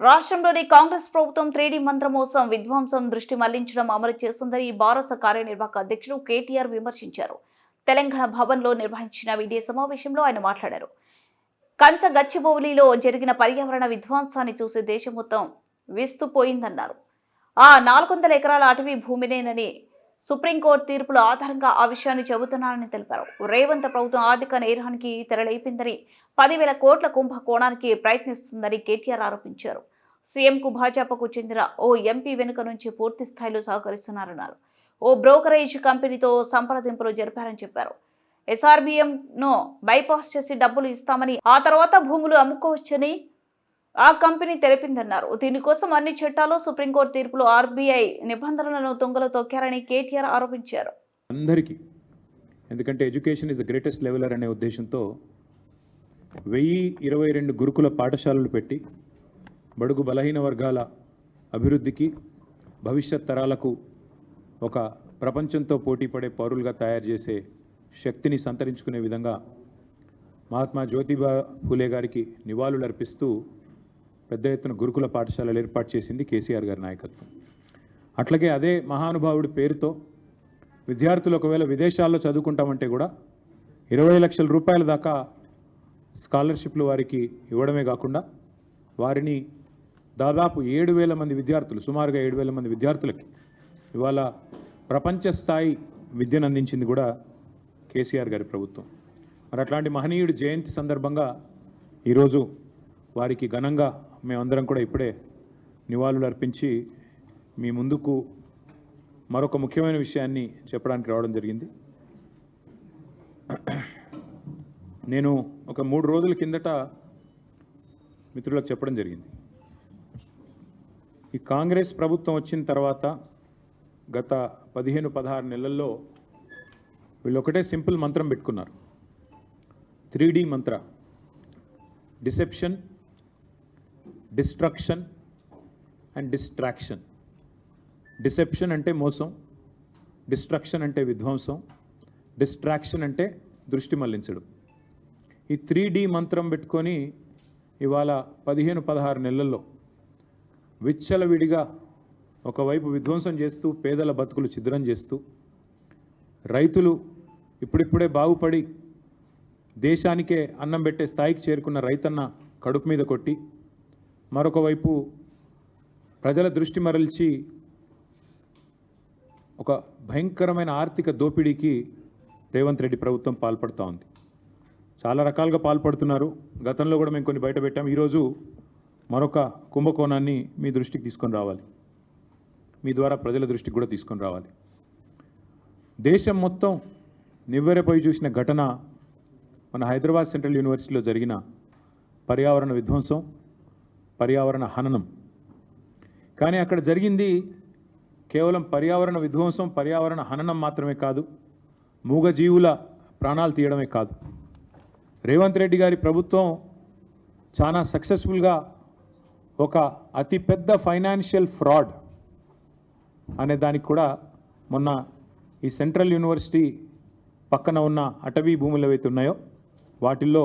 రాష్ట్రంలోని కాంగ్రెస్ ప్రభుత్వం త్రీడీ మంత్రమోసం విధ్వంసం దృష్టి మళ్ళించడం అమలు చేస్తుందని భారత కార్యనిర్వాహక అధ్యక్షుడు కేటీఆర్ విమర్శించారు. తెలంగాణ భవన్లో నిర్వహించిన మీడియా సమావేశంలో ఆయన మాట్లాడారు. కంచ గచ్చిబౌలిలో జరిగిన పర్యావరణ విధ్వంసాన్ని చూసి దేశం మొత్తం విస్తుపోయిందన్నారు. ఆ నాలుగు వందల ఎకరాల అటవీ భూమినేనని సుప్రీంకోర్టు తీర్పుల ఆధారంగా ఆ విషయాన్ని చెబుతున్నానని తెలిపారు. రేవంత్ ప్రభుత్వం ఆర్థిక నేరానికి తెరలేపిందని పదివేల కోట్ల కుంభకోణానికి ప్రయత్నిస్తుందని కేటీఆర్ ఆరోపించారు. సీఎంకు భాజపాకు చెందిన ఓ ఎంపీ వెనుక నుంచి పూర్తి స్థాయిలో సహకరిస్తున్నారన్నారు. ఓ బ్రోకరేజ్ కంపెనీతో సంప్రదింపులు జరిపారని చెప్పారు. ఎస్ఆర్బిఎంను బైపాస్ చేసి డబ్బులు ఇస్తామని ఆ తర్వాత భూములు అమ్ముకోవచ్చని ఆ కంపెనీ తెలిపిందన్నారు. దీనికోసం అన్ని చట్టాలు సుప్రీంకోర్టు తీర్పులు ఆర్బీఐ నిబంధనలను తుంగలో తొక్కారని కేటీఆర్ ఆరోపించారు. అందరికీ ఎందుకంటే education is the greatest leveller అనే ఉద్దేశంతో వెయ్యి ఇరవై రెండు గురుకుల పాఠశాలలు పెట్టి బడుగు బలహీన వర్గాల అభివృద్ధికి భవిష్యత్ తరాలకు ఒక ప్రపంచంతో పోటీపడే పౌరులుగా తయారు చేసే శక్తిని సంతరించుకునే విధంగా మహాత్మా జ్యోతిబా ఫూలే గారికి నివాళులు అర్పిస్తూ పెద్ద ఎత్తున గురుకుల పాఠశాలలు ఏర్పాటు చేసింది కేసీఆర్ గారి నాయకత్వం. అట్లాగే అదే మహానుభావుడి పేరుతో విద్యార్థులు ఒకవేళ విదేశాల్లో చదువుకుంటామంటే కూడా ఇరవై లక్షల రూపాయల దాకా స్కాలర్షిప్లు వారికి ఇవ్వడమే కాకుండా వారిని దాదాపు ఏడు వేల మంది విద్యార్థులు సుమారుగా ఏడు వేల మంది విద్యార్థులకి ఇవాళ ప్రపంచ స్థాయి విద్యను అందించింది కూడా కేసీఆర్ గారి ప్రభుత్వం. మరి అట్లాంటి మహనీయుడి జయంతి సందర్భంగా ఈరోజు వారికి ఘనంగా మేమందరం కూడా ఇప్పుడే నివాళులు అర్పించి మీ ముందుకు మరొక ముఖ్యమైన విషయాన్ని చెప్పడానికి రావడం జరిగింది. నేను ఒక మూడు రోజుల కిందట మిత్రులకు చెప్పడం జరిగింది. ఈ కాంగ్రెస్ ప్రభుత్వం వచ్చిన తర్వాత గత పదిహేను పదహారు నెలల్లో వీళ్ళు ఒకటే సింపుల్ మంత్రం పెట్టుకున్నారు. Three D Mantra. Deception destruction and distraction. Deception అంటే మోసం డిస్ట్రక్షన్ అంటే విధ్వంసం డిస్ట్రాక్షన్ అంటే దృష్టి మళ్ళించడం. ఈ త్రీ డి మంత్రం పెట్టుకొని ఇవాళ పదిహేను పదహారు నెలల్లో విచ్చలవిడిగా ఒకవైపు విధ్వంసం చేస్తూ పేదల బతుకులు ఛిద్రం చేస్తూ రైతులు ఇప్పుడిప్పుడే బాగుపడి దేశానికే అన్నం పెట్టే స్థాయికి చేరుకున్న రైతన్న కడుపు మీద కొట్టి మరొక వైపు ప్రజల దృష్టి మరల్చి ఒక భయంకరమైన ఆర్థిక దోపిడీకి రేవంత్ రెడ్డి ప్రభుత్వం పాల్పడుతూ ఉంది. చాలా రకాలుగా పాల్పడుతున్నారు. గతంలో కూడా మేము కొన్ని బయటపెట్టాం ఈరోజు మరొక కుంభకోణాన్ని మీ దృష్టికి తీసుకొని రావాలి. మీ ద్వారా ప్రజల దృష్టికి కూడా తీసుకొని రావాలి. దేశం మొత్తం నివ్వెరపోయి చూసిన ఘటన మన హైదరాబాద్ సెంట్రల్ యూనివర్సిటీలో జరిగిన పర్యావరణ విధ్వంసం పర్యావరణ హననం. కానీ అక్కడ జరిగింది కేవలం పర్యావరణ విధ్వంసం పర్యావరణ హననం మాత్రమే కాదు. మూగజీవుల ప్రాణాలు తీయడమే కాదు. రేవంత్ రెడ్డి గారి ప్రభుత్వం చాలా సక్సెస్ఫుల్గా ఒక అతిపెద్ద ఫైనాన్షియల్ ఫ్రాడ్ అనే దానికి కూడా మొన్న ఈ సెంట్రల్ యూనివర్సిటీ పక్కన ఉన్న అటవీ భూములు ఏవైతే ఉన్నాయో వాటిల్లో